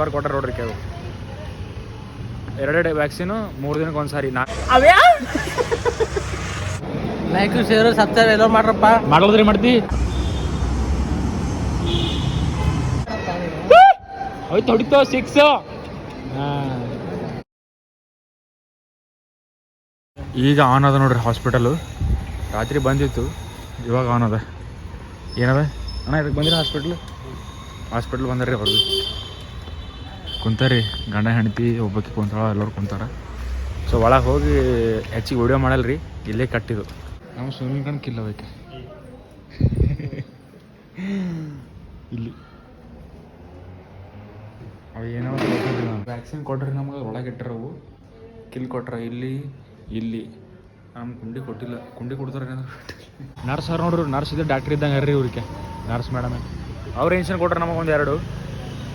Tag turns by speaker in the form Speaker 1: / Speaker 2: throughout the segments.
Speaker 1: Bar ಕೊಟ್ಟಾರ ನೋಡ್ರಿ ಕೆಲವು ಎರಡೆರಡು ವ್ಯಾಕ್ಸಿನು ಮೂರು ದಿನಕ್ಕೆ ಒಂದ್ಸಾರಿ. ನಾ
Speaker 2: ಲೈಕ್ ಶೇರ್ ಸಬ್ಸ್ಕ್ರೈಬ್ ಎಲ್ಲ ಮಾಡ್ರಪ್ಪ.
Speaker 1: ಮಾಡೋದ್ರಿ ಮಾಡ್ತಿ. ಹೋಯ್ತು ಹೊಡಿತು ಸಿಕ್ಸ್ ಈಗ ಆನ್ ಅದ ನೋಡ್ರಿ ಹಾಸ್ಪಿಟಲು ರಾತ್ರಿ ಬಂದಿತ್ತು ಇವಾಗ ಆನ್ ಅದ. ಏನದ? ಅಣ್ಣ ಇದಕ್ಕೆ ಬಂದಿರ ಹಾಸ್ಪಿಟ್ಲ್ ಹಾಸ್ಪಿಟ್ಲ್ ಬಂದ್ರಿ ಅವ್ರು ಕುಂತಾರಿ ಗಂಡ ಹೆಂಡತಿ ಒಬ್ಬಕ್ಕೆ ಕುಂತಾಳ ಎಲ್ಲರೂ ಕುಂತಾರ. ಸೊ ಒಳಗೆ ಹೋಗಿ ಹೆಚ್ಚಿಗೆ ವಿಡಿಯೋ ಮಾಡಲ್ರಿ ಇಲ್ಲೇ ಕಟ್ಟಿದ್ರು ನಾವು ಸ್ವಿಮ್ಮಿಂಗ್ ಕಣ್ ಕಿಲ್ಲ ಹೋಯ್ಕೆ ಇಲ್ಲಿ. ಅವು ಏನೋ ವ್ಯಾಕ್ಸಿನ್ ಕೊಟ್ರಿ ನಮ್ಗೆ ಒಳಗೆ ಇಟ್ಟರವು ಕಿಲ್ ಕೊಟ್ರ ಇಲ್ಲಿ ಇಲ್ಲಿ. ನಮ್ಗೆ ಕುಂಡಿ ಕೊಟ್ಟಿಲ್ಲ. ಕುಂಡಿ ಕೊಡ್ತಾರೆ ನರ್ಸ್ ಅವ್ರು ನೋಡ್ರಿ ನರ್ಸ್ ಇದೆ ಡಾಕ್ಟ್ರ್ ಇದ್ದಂಗೆ ರೀ ಇವ್ರಿಗೆ. ನರ್ಸ್ ಮೇಡಮ್ ಅವ್ರು ಇನ್ಷನ್ ಕೊಟ್ರೆ ನಮಗೆ ಒಂದು ಎರಡು?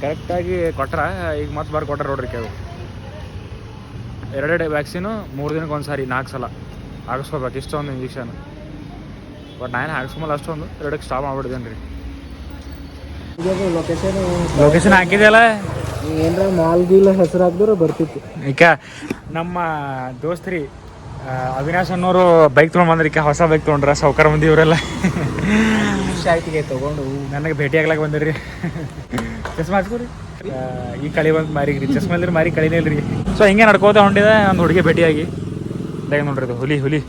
Speaker 1: ಕರೆಕ್ಟಾಗಿ ಕೊಟ್ರ ಈಗ ಮತ್ತೆ ಬಾರ್ ಕೊಟ್ರ ನೋಡ್ರಿ ಕೆಲವು ಎರಡೆರಡು ವ್ಯಾಕ್ಸಿನು ಮೂರು ದಿನಕ್ಕೆ ಒಂದು ಸಾರಿ ನಾಲ್ಕು ಸಲ ಹಾಕಿಸ್ಕೋಬೇಕು ಇಷ್ಟೊಂದು ಇಂಜೆಕ್ಷನ್ ಬಟ್ ನಾನು ಹಾಕ್ಸ್ಕೊಂಬಲ್ಲ ಅಷ್ಟೊಂದು ಎರಡಕ್ಕೆ ಸ್ಟಾಪ್ ಮಾಡ್ಬಿಟ್ಟಿದ್ದೇನೆ ರೀ
Speaker 2: ಲೊಕೇಶನ್
Speaker 1: ಲೊಕೇಶನ್ ಹಾಕಿದೆಯಲ್ಲ?
Speaker 2: ಏನ್ರ ಮಾಲ್ ಗೀಲ್ ಹೆಸರು ಹಾಕಿದ್ರೆ ಬರ್ತಿತ್ತು
Speaker 1: ಈಗ ನಮ್ಮ ದೋಸ್ತ್ರಿ ಅವಿನಾಶ್ ಅನ್ನೋರು ಬೈಕ್ ತೊಗೊಂಡು ಬಂದ್ರಿ ಹೊಸ ಬೈಕ್ ತೊಗೊಂಡ್ರ ಸೌಕರ್ ಮಂದಿ ಇವರೆಲ್ಲ.
Speaker 2: ಆಯ್ತಿಗೆ ತಗೊಂಡು.
Speaker 1: ನನಗೆ ಭೇಟಿ ಆಗ್ಲಾಕ ಬಂದಿರಿ. ಚಸ್ಮಾ ಹಚ್ಕೋರಿ ಈ ಕಳಿ ಬಂದು ಮಾರಿಗ್ರಿ ಚಸ್ಮಾ ಇಲ್ರಿ ಮಾರಿ ಕಳಿನೇ ಇಲ್ರಿ. ಸೊ ಹಿಂಗೆ ನಡ್ಕೋತ ಹೊಂಟಿದೆ ಒಂದು ಹುಡುಗಿ ಭೇಟಿಯಾಗಿ. ಇದಾಗ ನೋಡ್ರಿ ಇದು ಹುಲಿ ಹುಲಿ.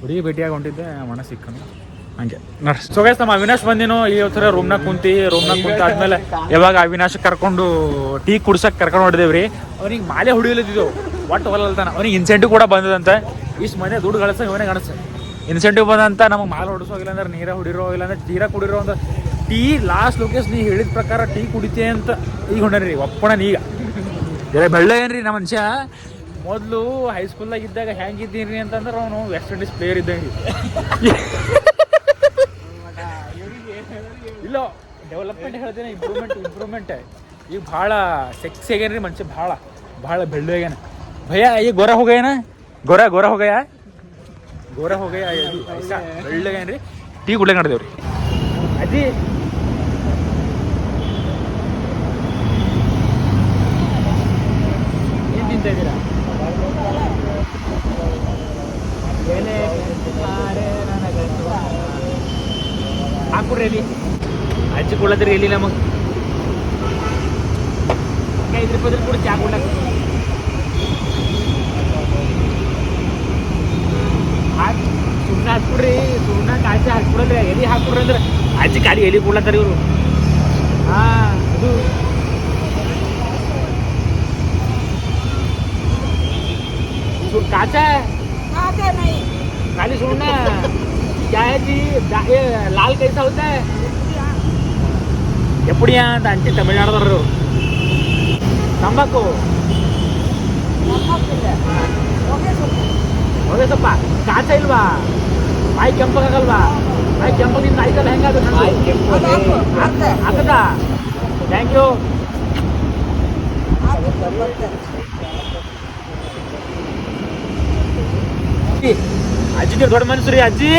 Speaker 1: ಹುಡುಗಿ ಭೇಟಿಯಾಗಿ ಹೊಂಟಿದ್ದೆ ಮನ ಸಿಕ್ಕನು. ಹಂಗೆ. ಸೊ ಗೈಸ್ ನಮ್ಮ ಅವಿನಾಶ್ ಬಂದಿನೋ. ಈ ಥರ ರೂಮ್ನಾಗ ಕುಂತಿ ರೂಮ್ನಾಗ ಕುಂತ ಆದ್ಮೇಲೆ ಯಾವಾಗ ಅವಿನಾಶ್ ಕರ್ಕೊಂಡು ಟೀ ಕುಡ್ಸಕ್ ಕರ್ಕೊಂಡು ಹೊಡೆದೇವ್ರಿ ಅವ್ನಿಗೆ ಮಾಲೆ ಹೊಡಿಯಲಿದ್ದು ಒಟ್ಟು ಹೊಲಲ್ತಾನ ಅವ್ನಿಗೆ ಇನ್ಸೆಂಟಿವ್ ಕೂಡ ಬಂದದಂತೆ. ಇಷ್ಟು ಮನೆ ದುಡ್ಡು ಗಳಿಸ ಇವನೇ ಗಳಿಸ ಇನ್ಸೆಂಟಿವ್ ಬಂದಂತ ನಮಗೆ ಮಾಲ್ ಹೊಡಿಸೋಗಿಲ್ಲ ಅಂದ್ರೆ ನೀರ ಹೊಡಿರೋ ಇಲ್ಲ ಅಂದ್ರೆ ತೀರಾ ಕುಡಿರೋ ಅಂದ್ರೆ ಟೀ ಲಾಸ್ಟ್ ಲೊಕೇಶನ್ ನೀ ಹೇಳಿದ ಪ್ರಕಾರ ಟೀ ಕುಡಿತೆ ಅಂತ ಈಗ ಹೊಂಡನ್ರಿ ಒಪ್ಪಣ ಈಗ. ಬೇರೆ ಬೆಳ್ಳ ಏನ್ರಿ ನಮ್ಮ ಮನುಷ್ಯ? ಮೊದಲು ಹೈಸ್ಕೂಲ್ದಾಗ ಇದ್ದಾಗ ಹೆಂಗಿದ್ದೀನಿ ಅಂತಂದ್ರೆ ಅವನು ವೆಸ್ಟ್ ಇಂಡೀಸ್ ಪ್ಲೇಯರ್ ಇದ್ದಂಗೆ. ಇಲ್ಲ ಡೆವಲಪ್ಮೆಂಟ್ ಹೇಳ್ತೀನಿ ಇಂಪ್ರೂವ್ಮೆಂಟ್ ಇಂಪ್ರೂವ್ಮೆಂಟ್ ಈಗ ಭಾಳ ಸೆಕ್ಸಿ ಆಗ್ಯಾನ್ರಿ ಮನುಷ್ಯ, ಭಾಳ ಭಾಳ ಬೆಳ್ಳೆ ಆಗ್ಯಾನ. ಭಯ, ಈಗ ಗೊರ ಹೋಗ್ಯಾನ? ಗೊರ ಗೊರ ಹೋಗಯ? ಗೊರ ಹೋಗಯ ಏನ್ರಿ ಟೀ ಕುಡ್ಲಕ್ಕೆ ನಡೆದೇವ್ರಿ. ಅಜ್ಜಿ. ಏನು ತಿಂತಾ ಇದ್ದೀರಾ? ಹಾಕ್ಬಿಡ್ರಿ ಎಲ್ಲಿ? ಹಚ್ಚಿ ಕೊಡ್ಲತ್ರಿ ಎಲ್ಲಿ ನಮಗೆ? ಐದು ರೂಪಾಯಿ ಕೂಡ ಚಾ ಕೊಡ್ಲಕ್ಕ ಹಾಕಿ ಸುಮ್ಮನೆ ಹಾಕ್ಬಿಡ್ರಿ ಸುಮ್ಮನೆ ಕಾಚಿ ಹಾಕ್ಬಿಡ್ರಿ ಎಲ್ಲಿ ಹಾಕ್ಬಿಡ್ರಿ ಅಂದ್ರೆ ಅಜ್ಜಿ ಖಾಲಿ ಎಲ್ಲಿ ಕೊಡ್ಲತ್ತಾರ ಇವರು ಹಾಂ ಅದು सु- काचा है
Speaker 3: आते नहीं
Speaker 1: खाली सुनना क्या है जी दा- ये लाल कैसा होता है ಎಪ್ಪಡಿಯಾ ಅಂತ ಅಂಟಿ ತಮಿಳ್ನಾಡದವ್ರು ತಂಬಾಕು ಹೋಗಿ ಸ್ವಲ್ಪ ಕಾಚ ಇಲ್ವಾ ಬಾಯಿ ಕೆಂಪಗಾಗಲ್ವಾ ಬಾಯಿ ಕೆಂಪಗಿಂದ ಆಯ್ತಲ್ಲ ಹೆಂಗಾಗುತ್ತೆ ಆಗದ ಥ್ಯಾಂಕ್ ಯು ಅಜ್ಜಿ ನೀವು ದೊಡ್ಡ ಮನುಷ್ಯರಿ ಅಜ್ಜಿ.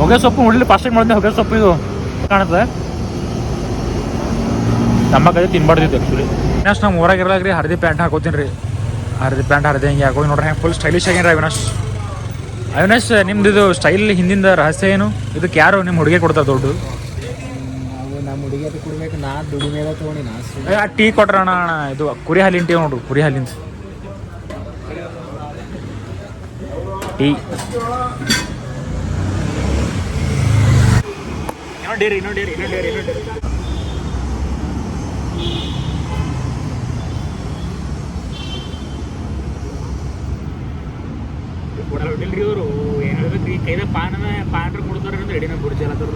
Speaker 1: ಹೊಗೆ ಸೊಪ್ಪು ಉಳ್ಳಿ ಫಾಸ್ಟಾಗಿ ಮಾಡಿದೆ ಹೊಗೆ ಸೊಪ್ಪು ಇದು ಕಾಣುತ್ತೆ. ತಂಬಾಕದೆ ತಿನ್ಬಾರ್ದಿತ್ತು ಆ್ಯಕ್ಚುಲಿ ನೆಕ್ಸ್ಟ್ ನಮ್ಮ ಊರಾಗಿರಲಾಗ್ರಿ ಹರಿದಿ ಪ್ಯಾಂಟ್ ಹಾಕೋತೀನಿ ರೀ. ಹರಿದಿ ಪ್ಯಾಂಟ್ ಹರಿದಿ ಹಿಂಗೆ ಹಾಕೋ ನೋಡ್ರಿ ಹೆಂಗೆ ಫುಲ್ ಸ್ಟೈಲಿಶ್ ಆಗ್ಯಾನ ಅವಿನಾಶ್. ಅವಿನಾಶ್ ನಿಮ್ದು ಇದು ಸ್ಟೈಲ್ ಹಿಂದಿಂದ ರಹಸ್ಯ ಏನು? ಇದಕ್ಕೆ ಯಾರು ನಿಮ್ಮ ಹುಡುಗಿ ಕೊಡ್ತಾರೆ ದೊಡ್ಡ
Speaker 2: ನಾವು ನಮ್ಮ ಹುಡುಗಿಯರು ಕೊಡ್ಬೇಕು ನಾ ದುಡಿಮೆ ತಗೊಂಡಿ ನಾ
Speaker 1: ಟೀ ಕೊಟ್ರಣ ಅಣ್ಣ ಇದು ಕುರಿ ಹಾಲಿನ ಟೀ ನೋಡ್ರಿ ಕುರಿ ಹಾಲಿನ ಟೀ. ನೋಡಿರಿ ನೋಡಿರಿ ನೋಡಿರಿ ನೋಡಿರಿ ಕೊಡಲ್ಲ ಅವರು ಇವರು. ಏನು ಈ ಕೈದ ಪಾನ ಪಾನ್ರ ಕೊಡ್ತಾರ ಅಂದ್ರೆ ಎಡಿನ ಗುರುಜಿ ಅಲ್ಲತ್ತಾರ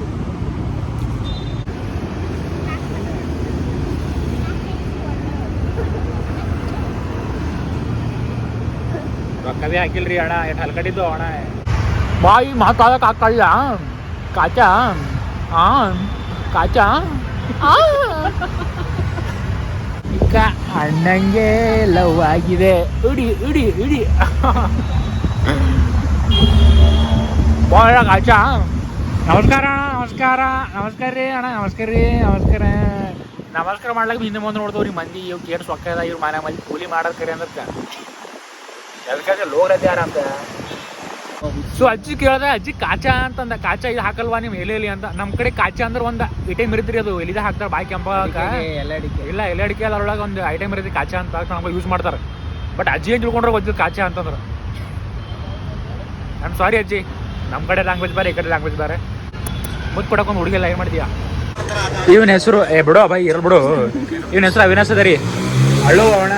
Speaker 1: ರೊಕ್ಕವೇ ಹಾಕಿಲ್ರಿ ಅಣ್ಣ. ಎಷ್ಟು ಹಲ್ಕಟ್ಟಿದ್ದು ಅಣ್ಣ. ಬಾಯಿ ಮಾತಾಡಕ್ ಹಾಕಲ್ಲ ಕಾಚ? ಆ? ಕಾಚ? ಅಣ್ಣಂಗೆ ಲವ್ ಆಗಿದೆ. ಇಡಿ ಇಡಿ ಇಡಿ. ಬಾಳ ಕಾಚ ನಮಸ್ಕಾರ ಅಣ್ಣ ನಮಸ್ಕಾರ. ನಮಸ್ಕಾರ ರೀ ಅಣ್ಣ ನಮಸ್ಕಾರ ರೀ ನಮಸ್ಕಾರ. ನಮಸ್ಕಾರ ಮಾಡ್ಲಾಕ ಹಿಂದೆ ಮುಂದೆ ನೋಡ್ತಾವ್ರಿ ಮಂದಿ ಇವ್ ಕೇಟ್ ಸೊಕ್ಕ ಅದ ಇವ್ರ ಮನೆ ಮಂದಿ ಕೂಲಿ ಮಾಡೋದು ಕರೆ ಅಂದ್ರೆ ಅದಕ್ಕೆ ಲೋಗ್ರತೆ ಯಾರ ಅಂತ? ಸೊ ಅಜ್ಜಿ ಕೇಳ್ದೆ ಅಜ್ಜಿ ಕಾಚ ಅಂತಂದ ಕಾಚ ಇದು ಹಾಕಲ್ವಾ ನೀವು ಎಲೆ ಎಲ್ಲಿ ಅಂತ. ನಮ್ಮ ಕಡೆ ಕಾಚ ಅಂದ್ರೆ ಒಂದು ಐಟಮ್ ಇರ್ತೀರಿ ಅದು ಎಲಿದ ಹಾಕ್ತಾರೆ ಬಾಯಿ ಕೆಂಪ
Speaker 2: ಎಲ್ಲ ಅಡಿಕೆ
Speaker 1: ಇಲ್ಲ ಎಲ್ಲ ಅಡಿಕೆ ಅದ್ರೊಳಗೆ ಒಂದು ಐಟಮ್ ಇರುತ್ತೆ ಕಾಚ ಅಂತ ನಮ್ಗೆ ಯೂಸ್ ಮಾಡ್ತಾರೆ. ಬಟ್ ಅಜ್ಜಿ ಏನು ತಿಳ್ಕೊಂಡ್ರೆ ಗೊತ್ತಿಲ್ಲ ಕಾಚ ಅಂತಂದ್ರೆ. ನಾನು ಸಾರಿ ಅಜ್ಜಿ. ನಮ್ಮ ಕಡೆ ಲ್ಯಾಂಗ್ವೇಜ್ ಬೇರೆ ಈ ಕಡೆ ಲ್ಯಾಂಗ್ವೇಜ್ ಬೇರೆ. ಮುದ್ದು ಕೊಡಕ್ಕೊಂದು ಹುಡುಗಿಲ್ಲ ಏನು ಮಾಡ್ತೀಯಾ? ಇವನ ಹೆಸರು ಏ ಬಿಡು ಬೈ ಇರಲ್ ಬಿಡು. ಇವನ ಹೆಸರು ಅವಿನಾಶ್ ಅದರಿ. ರೀ ಅಳ್ಳು ಅವಣ.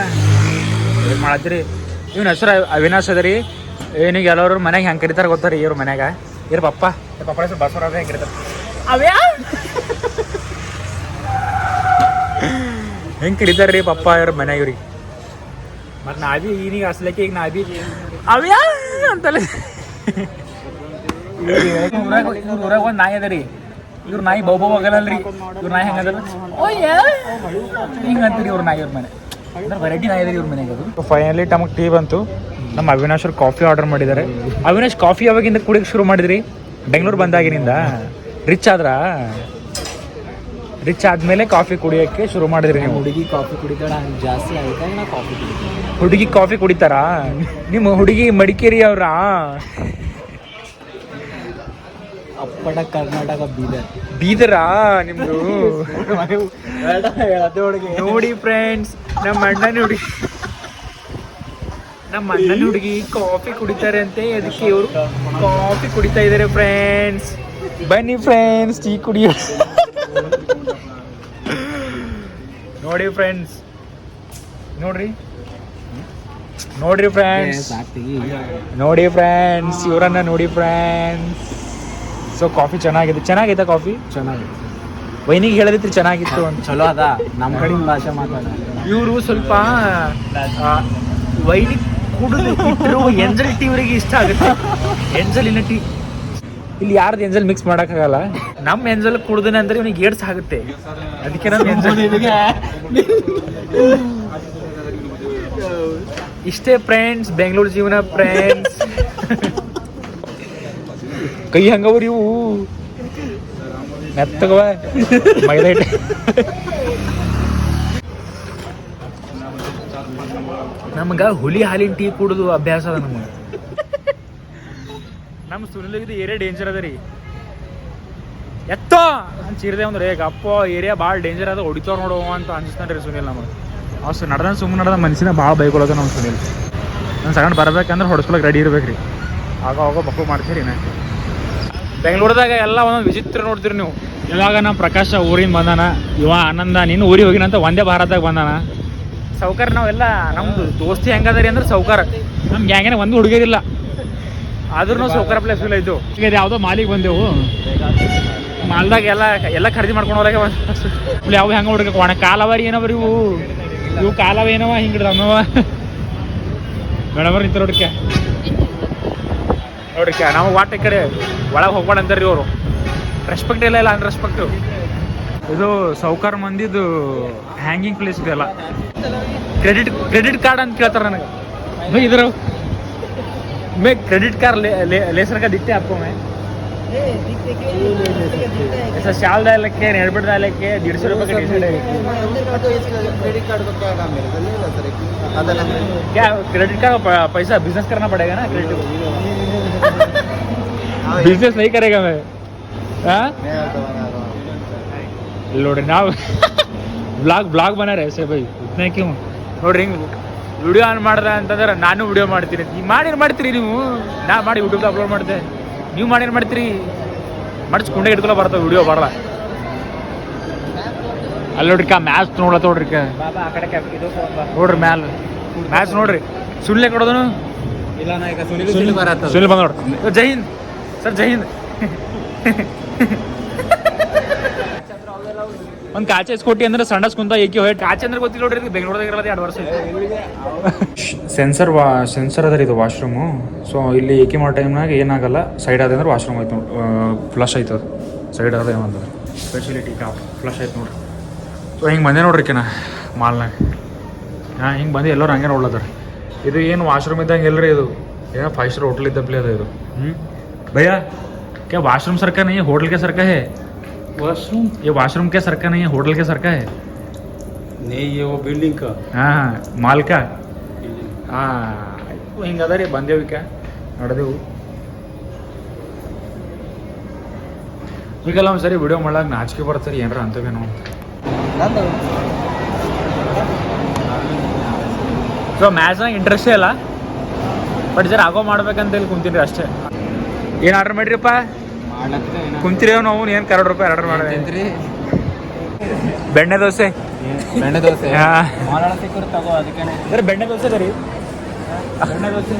Speaker 1: ಏನು ಮಾಡತ್ತೀರಿ? ಇವನ ಹೆಸರು ಅವಿನಾಶ್ ಅದರಿ. ರೀ ಏನಿಗೆ ಎಲ್ಲರೂ ಮನೆಗೆ ಹೆಂಗೆ ಕರಿತಾರೆ ಗೊತ್ತಾರೆ ಇವ್ರ ಮನ್ಯಾಗ? ಇವ್ರ ಪಪ್ಪ. ಪಪ್ಪ ಹೆಸರು ಬಸವರಾಜ ಹೆಂಗೆ ಕರಿತಾರೆ? ಹೆಂಗೆ ಕರಿತಾರೆ ರೀ ಪಪ್ಪ ಇವ್ರ ಮನ್ಯಾಗ ಇವ್ರಿಗೆ? ಮತ್ತು ನಾವಿ ಈಗ ಅಸ್ಲಕ್ಕೆ ಈಗ ನಾವಿ ಅವ್ಯಾ? ಅಂತಲೇ ಊರಾಗ ಒಂದು ನಾಯಿ ಅದ ರೀ ಇವ್ರ ನಾಯಿ ಬೌ ಬೌ ಆಗಲ್ಲಲ್ರಿ ಇವ್ರ ನಾಯಿ ಹೆಂಗದಲ್ಲ ಹಿಂಗೆ ಅಂತೀರಿ ಇವ್ರ ನಾಯಿ ಇವ್ರ ಮನೆ ಅಂದ್ರೆ ವೆರೈಟಿ ನಾಯಿ ಅದ ಇವ್ರ ಮನೆಗೆ ಅದು ಫೈನಲಿ ನಮಗೆ ಟೀ ಬಂತು. ನಮ್ಮ ಅವಿನಾಶ್ ಅವ್ರು ಕಾಫಿ ಆರ್ಡರ್ ಮಾಡಿದ್ದಾರೆ. ಅವಿನಾಶ್ ಕಾಫಿ ಯಾವಾಗಿಂದ ಕುಡಿಯಕ್ಕೆ ಶುರು ಮಾಡಿದ್ರಿ? ಬೆಂಗಳೂರು ಬಂದಾಗಿನಿಂದ? ರಿಚ್ ಆದ್ರ? ರಿಚ್ ಆದ್ಮೇಲೆ ಕಾಫಿ ಕುಡಿಯೋಕ್ಕೆ ಶುರು ಮಾಡಿದ್ರಿ ನೀವು?
Speaker 2: ಹುಡುಗಿ ಕಾಫಿ ಕುಡಿತಾರ ಜಾಸ್ತಿ ಕಾಫಿ
Speaker 1: ಹುಡುಗಿ ಕಾಫಿ ಕುಡಿತಾರಾ? ನಿಮ್ಮ ಹುಡುಗಿ ಮಡಿಕೇರಿ ಅವ್ರ
Speaker 2: ಅಪ್ಪಟ ಕರ್ನಾಟಕ ಬೀದರ್.
Speaker 1: ಬೀದರಾ ನಿಮ್ದು? ನೋಡಿ ಫ್ರೆಂಡ್ಸ್ ನಮ್ಮ ಅಣ್ಣನ ಹುಡುಗಿ ನಮ್ಮ ಅಣ್ಣನ ಹುಡುಗಿ ಕಾಫಿ ಕುಡಿತಾರೆ ಅಂತೆ ಅದಕ್ಕೆ ಇವರು ಕಾಫಿ ಕುಡಿತಾ ಇದ್ದಾರೆ ಫ್ರೆಂಡ್ಸ್ ಬನ್ನಿ ಫ್ರೆಂಡ್ಸ್ ಟೀ ಕುಡಿಯೋ. ನೋಡಿ ಫ್ರೆಂಡ್ಸ್ ನೋಡ್ರಿ. ನೋಡ್ರಿ ಫ್ರೆಂಡ್ಸ್ ನೋಡಿ ಫ್ರೆಂಡ್ಸ್ ಇವರನ್ನ ನೋಡಿ ಫ್ರೆಂಡ್ಸ್ ಸೊ ಕಾಫಿ ಚೆನ್ನಾಗಿದೆ. ಚೆನ್ನಾಗಿದೆ ಕಾಫಿ
Speaker 2: ಚೆನ್ನಾಗಿದೆ
Speaker 1: ವೈನಿಗೆ ಹೇಳಿದ್ರೆ ಚೆನ್ನಾಗಿತ್ತು ಅಂತ.
Speaker 2: ಚಲೋ ಅದ. ನಮ್ಮ ಕಡೆ ಭಾಷೆ ಮಾತಾಡ
Speaker 1: ಇವರು ಸ್ವಲ್ಪ ವೈನಿ ಕುಡಿದು ಎಂಜಲ್ ಟೀ ಅವರಿಗೆ ಇಷ್ಟ ಆಗುತ್ತೆ. ಎಂಜಲಿನ ಟೀ. ಇಲ್ಲಿ ಯಾರ್ದು ಎಂಜಲ್ ಮಿಕ್ಸ್ ಮಾಡೋಕ್ಕಾಗಲ್ಲ? ನಮ್ಮ ಎಂಜಲ್ ಕುಡ್ದನೆ ಅಂದ್ರೆ ಇವನಿಗೆ ಏಡ್ಸ್ ಆಗುತ್ತೆ. ಅದಕ್ಕೆ ನಮ್ಮ ಎಂಜಲ್. ಇಷ್ಟೇ ಫ್ರೆಂಡ್ಸ್ ಬೆಂಗಳೂರು ಜೀವನ ಫ್ರೆಂಡ್ಸ್ ಕೈ ಹಂಗವ್ರಿ ಇವು ಮೆತ್ತಗವ ಮೈದಾ ಹಿಟ್ಟು ನಮ್ಗ ಹುಲಿ ಹಾಲಿನ ಟೀ ಕುಡಿದು ಅಭ್ಯಾಸ ಅದ ನಮಗೆ. ನಮ್ಮ ಸುನಿಲಿಗಿದ ಏರಿಯಾ ಡೇಂಜರ್ ಅದ ರೀ. ಎತ್ತೋ ಅಂತ ಚಿರದೆ ಅಂದ್ರೆ ಈಗ ಅಪ್ಪ ಏರಿಯಾ ಭಾಳ ಡೇಂಜರ್ ಅದ ಹೊಡಿತಾವ ನೋಡು ಅಂತ ಅನ್ಸ್ತಾನ್ರಿ ಸುನಿಲ್ ನಮಗೆ. ಅಷ್ಟು ನಡ್ದ ಸುಮ್ಮನೆ ನಡ್ದ ಮನಸ್ಸಿನ ಭಾಳ ಬೈಕೊಳ್ಳೋದು ನಮ್ಮ ಸುನಿಲ್. ನಾನು ಸಗಣ್ ಬರ್ಬೇಕಂದ್ರೆ ಹೊಡಿಸ್ಕೊಳಕ್ ರೆಡಿ ಇರ್ಬೇಕ್ರಿ. ಆಗ ಹೋಗೋ ಬಕ್ಕು ಮಾಡ್ತೀರಿ ನಾ. ಬೆಂಗಳೂರದಾಗ ಎಲ್ಲ ಒಂದೊಂದು ವಿಚಿತ್ರ ನೋಡ್ತೀರಿ ನೀವು. ಇವಾಗ ನಮ್ಮ ಪ್ರಕಾಶ ಊರಿಂದ ಬಂದಾನ. ಇವ ಆನಂದ ನೀನು ಊರಿಗೆ ಹೋಗಿನಂತ ಒಂದೇ ಭಾರತದಾಗ ಬಂದಾನ. ಸೌಕರ್ ನಾವೆಲ್ಲ ನಮ್ದು ದೋಸ್ತಿ ಹೆಂಗದರಿ ಅಂದ್ರೆ ಸೌಕರ್. ನಮ್ಮ ಗ್ಯಾಂಗೇನೆ ಒಂದು ಹುಡುಗಿರಿಲ್ಲ ಆದ್ರೂ ಸೌಕರ್ ಪ್ಲೇಸ್ ಇಲ್ಲ ಇದ್ದು ಈಗ ಇದು ಯಾವುದೋ ಮಾಲಿಗೆ ಬಂದೆವು. ಮಾಲ್ದಾಗ ಎಲ್ಲ ಎಲ್ಲ ಖರೀದಿ ಮಾಡ್ಕೊಂಡು ಹೋದಾಗ ಇಲ್ಲಿ ಯಾವ ಹೆಂಗೆ ಹುಡುಗ ಒಣ ಕಾಲವರಿ ಏನವ ಇವು? ಇವು ಕಾಲವ ಏನವ ಹಿಂಗೆ ಅಮ್ಮವ ಮೇಡಮ್ ನಿಂತ ನೋಡ್ರಿಕೆ ನೋಡ್ರಿಕೆ ನಾವು ವಾಟ ಈ ಕಡೆ ಒಳಗೆ ಹೋಗ್ಬೇಡ ಅಂತಾರ್ರಿ ಇವರು ರೆಸ್ಪೆಕ್ಟ್ ಇಲ್ಲ ಇಲ್ಲ ಅನ್ರೆಸ್ಪೆಕ್ಟು ಇದು ಸೌಕರ್ ಮಂದಿದು ಹ್ಯಾಂಗಿಂಗ್ ಪ್ಲೇಸ್ ಇದೆಲ್ಲ ಕ್ರೆಡಿಟ್ ಕ್ರೆಡಿಟ್ ಕಾರ್ಡ್ ಅಂತ ಕೇಳ್ತಾರೆ ನನಗೆ भाई इधर आओ मैं क्रेडिट कार्ड ले, ले, ले सर का दिखते हैं आपको मैं ऐसा शाल डाल के हेलमेट डाल के डेढ़ सौ रुपये का टी शर्ट है
Speaker 2: ಕ್ರೆಡಿಟ್ ಕಾರ್ಡ್ क्या काम है ले लो सर ಅದೆಲ್ಲ
Speaker 1: क्या क्रेडिट कार्ड का प- पैसा बिजनेस करना पड़ेगा ना क्रेडिट ಬಿಸ್ನೆಸ್ ನೈ ಕರೆಗ ಮೇ ನೋಡಿ ನಾವು ಬ್ಲಾಗ್ ಬ್ಲಾಗ್ ಬನಾರ ಸೇ ಬೈ ಉದ್ನೇ ಕ್ಯೂ ನೋಡ್ರಿ ಹಿಂಗೆ ವಿಡಿಯೋ ಆನ್ ಮಾಡ್ರ ಅಂತಂದ್ರೆ ನಾನು ವಿಡಿಯೋ ಮಾಡ್ತೀನಿ. ನೀವು ಮಾಡಿರ್ ಮಾಡ್ತೀರಿ ನೀವು? ನಾ ಮಾಡಿ ಯೂಟ್ಯೂಬ್ ಅಪ್ಲೋಡ್ ಮಾಡಿದೆ. ನೀವು ಮಾಡಿರ್ ಮಾಡ್ತೀರಿ? ಮಡಿಸ್ಕೊಂಡೆ ಹಿಡ್ಕೊಲ್ಲ ಬರ್ತಾವೆ ವಿಡಿಯೋ ಬರಲ್ಲ. ಅಲ್ಲಿ ನೋಡ್ರಿ ಕಾ ಮ್ಯಾಚ್ ನೋಡ್ಲತ್ತ ನೋಡ್ರಿ ನೋಡ್ರಿ ಮ್ಯಾಲ್. ಮ್ಯಾಚ್ ನೋಡ್ರಿ. ಸುಳ್ಳೆ ಕೊಡೋದನು?
Speaker 2: ಸುನಿಲ್ ಸುನಿಲ್ ಬರತ್ತ
Speaker 1: ಸುನಿಲ್ ಬಂದ್ ನೋಡ್ರಿ ಜೈ ಹಿಂದ್. ಸರ್ ಜೈ ಹಿಂದ್. ಒಂದು ಕಾಚೆ ಸ್ಕೂಟಿ ಅಂದ್ರೆ ಸಣ್ಣ ಕುಂತ ಏಕಿ ಹೋಯ್ ಕಾಚೆ ಅಂದ್ರೆ ಗೊತ್ತಿಲ್ಲ ನೋಡ್ರಿ ಇದು ಬೆಂಗಳೂರದಾಗ ಇರೋದು ಎರಡು ವರ್ಷ ಸೆನ್ಸರ್ ವಾ ಸೆನ್ಸರ್ ಅದ ಇದು ವಾಶ್ರೂಮು. ಸೊ ಇಲ್ಲಿ ಏಕೆ ಮಾಡೋ ಟೈಮ್ನಾಗ ಏನಾಗಲ್ಲ ಸೈಡ್ ಅದ ಅಂದ್ರೆ ವಾಶ್ರೂಮ್ ಆಯ್ತು ಫ್ಲಶ್ ಆಯ್ತು ಸೈಡ್ ಅದ ಏನಂದ್ರೆ ಫೆಸಿಲಿಟಿ ಫ್ಲಶ್ ಆಯ್ತು ನೋಡ್ರಿ. ಸೊ ಹಿಂಗೆ ಬಂದೆ ನೋಡ್ರಿ ಕಿನ ಮಾಲ್ನಾಗ. ಹಾಂ ಹಿಂಗೆ ಬಂದು ಎಲ್ಲರೂ ಹಂಗೆ ನೋಡ್ಲತ್ತಾರ ಇದು ಏನು ವಾಶ್ರೂಮ್ ಇದ್ದಂಗೆ ಇಲ್ಲರಿ ಇದು ಏನೋ ಫೈವ್ ಸ್ಟಾರ್ ಹೋಟ್ಲ್ ಇದ್ದಪ್ಲೆ ಅದ ಇದು ಹ್ಞೂ भैया क्या वॉशरूम सर का नहीं है होटल के सर का है
Speaker 2: वॉशरूम
Speaker 1: ये वॉशरूम के सर का नहीं है होटल के सर का है
Speaker 2: नहीं ये वो बिल्डिंग का
Speaker 1: हाँ हाँ माल का ಹಾಂ ಹಿಂಗದ ರೀ ಬಂದೇವು ಈಗ ನಡೆದೆವು ಈಗೆಲ್ಲ ಒಂದ್ಸರಿ ವಿಡಿಯೋ ಮಾಡಾಕ ನಾಚಿಕೆ ಬರ್ತಾರೆ ಏನ್ರ ಅಂತವೇನೋ ಸೊ ಮ್ಯಾಚ್ನಾಗ ಇಂಟ್ರೆಸ್ಟೇ ಇಲ್ಲ. ಬಟ್ ಜರ ಆಗೋ ಮಾಡ್ಬೇಕಂತ ಇಲ್ಲಿ ಕುಂತೀನಿ ಅಷ್ಟೇ. ಏನು ಆರ್ಡರ್ ಮಾಡಿರಿಪ್ಪ ಕುಂತಿರಿ ನಾವು ಏನು ಕರಡು ರೂಪಾಯಿ ಆರ್ಡರ್ ಮಾಡಿ ಬೆಣ್ಣೆ ದೋಸೆ.
Speaker 2: ಬೆಣ್ಣೆ ದೋಸೆ?
Speaker 1: ಹಾ.
Speaker 2: ಅದಕ್ಕೆ
Speaker 1: ಬೆಣ್ಣೆ ದೋಸೆ ರೀ ಬೆಣ್ಣೆ ದೋಸೆ?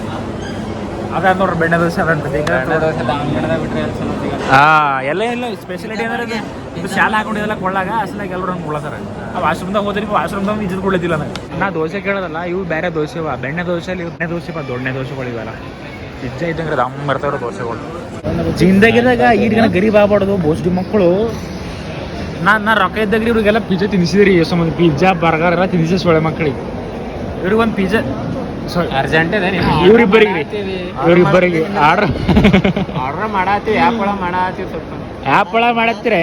Speaker 1: ಅದ ನೋಡ್ರಿ ಬೆಣ್ಣೆ ದೋಸೆ ಅದ ಹಾ ಎಲ್ಲ ಎಲ್ಲ ಸ್ಪೆಷಾಲಿಟಿ ಅಂದ್ರೆ ಇದು ಶಾಲಾ ಹಾಕೊಂಡಿದ್ದೆಲ್ಲ ಕೊಳ್ಳಾಗ ಅಸಲಾಗಿ ಎಲ್ಲರೂ ಹಂಗೆ ಕೊಡ್ಲಾತಾರ ಆ ವಾಶ್ರೂಮ್ದಾಗ ಹೋದ್ರಿ ವಾಶ್ರೂಮ್ದಾಗ ಇಜ್ಜದ್ ಕೊಡ್ಲತ್ತಿಲ್ಲ ನಾನು ನಾ ದೋಸೆ ಕೇಳೋದಲ್ಲ ಇವು ಬೇರೆ ದೋಸೆ ಅವ ಬೆಣ್ಣೆ ದೋಸೆ ಅಲ್ಲಿ ಬೆಣ್ಣೆ ದೋಸೆ ಬಾ ದೊಣ್ಣೆ ದೋಸೆಗಳು ಇವೆಲ್ಲ. ನಿಜ ಇದ್ದಂಗೆ ದಮ್ ಬರ್ತಾವ್ರ ದೋಸೆಗಳು. ಜಿಂದಾಗಿದಾಗ ಈಗಿನ ಗರೀಬ್ ಆಗ್ಬಾರ್ದು ಬೋಸ್ಡಿ ಮಕ್ಕಳು. ನಾ ನಾ ರೊಕ್ಕ ಇದ್ದಾಗ ಇವ್ರಿಗೆಲ್ಲ ಪಿಜ್ಜಾ ತಿನ್ನಿಸಿದ್ರಿ ಎಷ್ಟು ಮಂದಿ. ಪಿಜ್ಜಾ ಬರ್ಗರ್ ಎಲ್ಲ ತಿನ್ನಿಸಿ ಸೊಳ್ಳೆ ಮಕ್ಕಳಿಗೆ. ಇವ್ರಿಗೆ ಒಂದು ಪಿಜ್ಜಾ
Speaker 2: ಅರ್ಜೆಂಟ್ ಇದೆ
Speaker 1: ಇವ್ರಿಬ್ಬರಿಗೆ ಇವ್ರಿಬ್ಬರಿಗೆ ಆರ್ಡರ್.
Speaker 2: ಆರ್ಡರ್ ಮಾಡಾತಿ ಆ್ಯಪ್ ಒಳಗೆ ಮಾಡಾತಿ ಸ್ವಲ್ಪ.
Speaker 1: ಆ್ಯಪ್ ಒಳಗೆ ಮಾಡತ್ತೀರೇ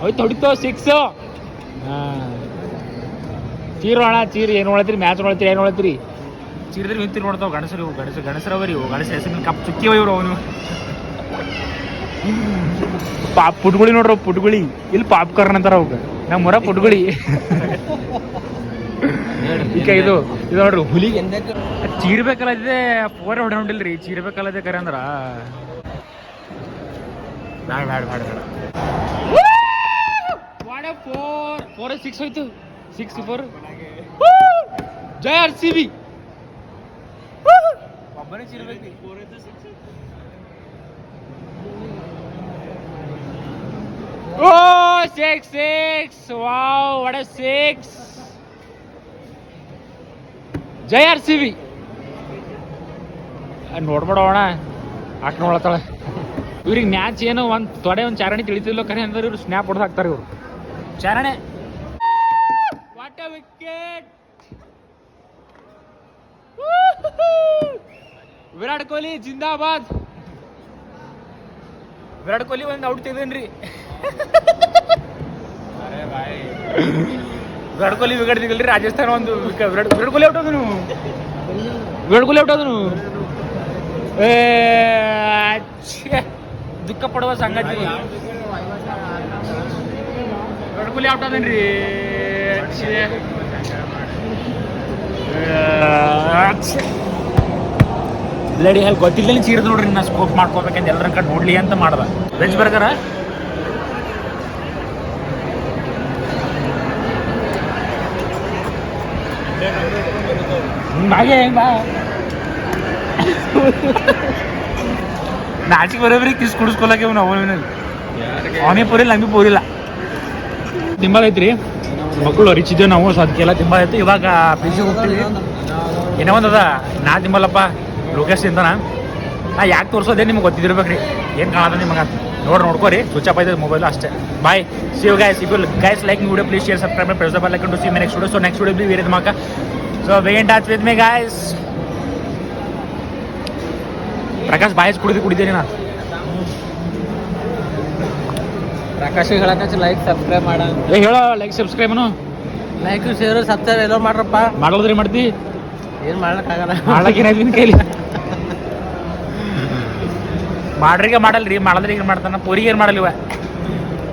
Speaker 1: ಹೋಯ್ತು ಹೊಡಿತು ಸಿಕ್ಸು ಚೀರ್ ಅಣ್ಣ ಚೀರ್ ಏನು ಹೊಳತ್ರಿ ಮ್ಯಾಚ್ ಹೊಳತ್ರಿ ಏನು ಹೊಳತ್ರಿ ಚೀರಿದ್ರೆ ನಿಂತಿರಿ ನೋಡ್ತಾವ ಗಣಸರು ಗಣಸ ಗಣಸರವರಿ ಇವು ಗಣಸ ಹೆಸರಿನ ಕಪ್ ಚುಕ್ಕಿ ಇವ್ರು ಅವನು. ಪಾಪ್ ಪುಟ್ಗುಳಿ ನೋಡ್ರಿ ಪುಟ್ಗುಳಿ. ಇಲ್ಲಿ ಪಾಪ್ಕಾರ್ನ್ ಅಂತಾರ ಅವಾಗ ನಮ್ಮ ಮೊರ ಪುಟ್ಗುಳಿ. ಈಗ ಇದು ಇದು ನೋಡ್ರಿ ಹುಲಿ. ಚೀರ್ಬೇಕಲ್ಲ ಇದೆ ಫೋರ್ ಹೊಡೆ ಹೊಡಿಲ್ರಿ ಚೀರ್ಬೇಕಲ್ಲ ಇದೆ ಕರೆ ಅಂದ್ರ. ಬ್ಯಾಡ ಬ್ಯಾಡ ಬ್ಯಾಡ ಬೇಡ. ವಾಡ ಫೋರ್ ಫೋರ್ ಸಿಕ್ಸ್ ಹೋಯ್ತು. ಸಿಕ್ಸ್ ಫೋರ್ ಜಯ ಆರ್ ಸಿ ಬಿ. ಒಬ್ಬನೇ ಚೀರ್ಬೇಕು. ಓ ಸಿಕ್ಸ್ ಸಿಕ್ಸ್ ವಾವ್ ವಾಡ ಸಿಕ್ಸ್ ಜಯ ಆರ್ ಸಿ ಬಿ. ನೋಡ್ಬಿಡೋಣ ಆಟ ನೋಡತ್ತಾಳೆ ಇವ್ರಿಗೆ ಮ್ಯಾಚ್ ಏನು ಒಂದು ತೊಡೆ ಒಂದು ಚಾರಣಿ ತಿಳಿತಿಲ್ಲ ಕರೆ ಅಂದ್ರೆ ಇವ್ರು ಸ್ನ್ಯಾಪ್ ಹೊಡೆದು ಹಾಕ್ತಾರೆ ಇವರು. ಚಾರಣೆ. What a wicket Virat Kohli ಜಿಂದಾಬಾದ್. ವಿರಾಟ್ ಕೊಹ್ಲಿ ಒಂದು ಔಟ್ ತೆಗ್ದೇನ್ರಿ ವಿರಾಟ್ ಕೊಹ್ಲಿ ವಿಕೆಟ್ ತೆಗಿಲ್ರಿ ರಾಜಸ್ಥಾನ ಒಂದು wicket- ವಿರಾಟ್ ವಿರಾಟ್ ಕೊಹ್ಲಿ ಔಟ್ ಹೋದನು ವಿರಾಟ್ ಕೊಹ್ಲಿ ಔಟ್ ಹೋದನು ಏ ಛೆ, ದುಃಖ ಪಡುವ ಸಂಗತಿ ಇದು. ವಿರಾಟ್ ಕೊಹ್ಲಿ ಔಟ್ ಆದನ್ರಿ ಛೆ. ಆ, ಛೆ. ಬ್ಲಡಿ ಹೆಲ್ ಗೊತ್ತಿಲ್ಲ ಚೀರ್ದು ನೋಡ್ರಿ ನಾ ಸ್ಕೋಪ್ ಮಾಡ್ಕೋಬೇಕಂತ ಎಲ್ಲರ ಕಡೆ ನೋಡ್ಲಿ ಅಂತ ಮಾಡ್ದ ವೆಜ್ ಬರ್ಗರ ಹಾಗೆ ಹೆಂಗ್ ಬಾ ನಾಚಿಗೆ ಬರೋಬ್ರಿ ಕಿಸ್ ಕುಡಿಸ್ಕೊಳಕ್ಕೆ ಅವ್ನು ಅವನಲ್ಲಿ ಅವನೇ ಪೋರಿಲ್ಲ ನಮಗೆ ಪೋರಿಲ್ಲ. ಐತ್ರಿ. ಮಕ್ಕಳು ಅರಿಚಿದ್ದೇವೆ ನಾವು, ಸೊ ಅದಕ್ಕೆಲ್ಲ ತಿಂಬಲ್ ಐತಿ ಇವಾಗ ಪಿ ಹೋಗ್ತೀವಿ. ಏನೋ ಒಂದು ನಾ ತಿಂಬಲ್ಲಪ್ಪ, ಲೋಕೇಶ್ ತಿಂತಾನ. ನಾ ಯಾಕೆ ತೋರಿಸೋದೇ ನಿಮ್ಗೆ ಗೊತ್ತಿದ್ದಿರ್ಬೇಕ್ರಿ. ಏನು ಕಾಣದ ನಿಮಗೆ? ನೋಡಿ, ನೋಡ್ಕೋರಿ. ಸ್ವಿಚ್ ಆಫ್ ಆಯ್ತದೆ ಮೊಬೈಲ್ ಅಷ್ಟೇ. Bye see you guys if you guys like video please share subscribe press bell icon to see my next so next video be ವೇರಿದ ಮಾಕ so ವೇಂಟ್ touch with me guys Prakash boys ಕುಡಿದು ಕುಡಿದೇನೆ ನಾ
Speaker 2: ಪ್ರಕಾಶ್ ಹೇಳಕ್ಕೆ like subscribe ಮಾಡ
Speaker 1: ಏ ಹೇಳೋ like ಸಬ್ಸ್ಕ್ರೈಬ್ನು
Speaker 2: like share subscribe ಎಲ್ಲೋ ಮಾಡ್ರಪ್ಪ.
Speaker 1: ಮಾಡೋದ್ರಿ ಮಾಡ್ತಿ.
Speaker 2: ಏನು ಮಾಡ್ಲಕ್ಕಾಗಲ್ಲ
Speaker 1: ಮಾಡ್ಲಕ್ಕೆ ಏನಾಯ್ತು ನಿನ್ ಕೈಲಿ? ಮಾಡ್ರಿಗೆ ಮಾಡಲ್ರಿ ಮಾಡದ್ರಿಗೆ ಮಾಡ್ತಾನ ಪೋರಿಗೆ ಏನು ಮಾಡಲ್ವ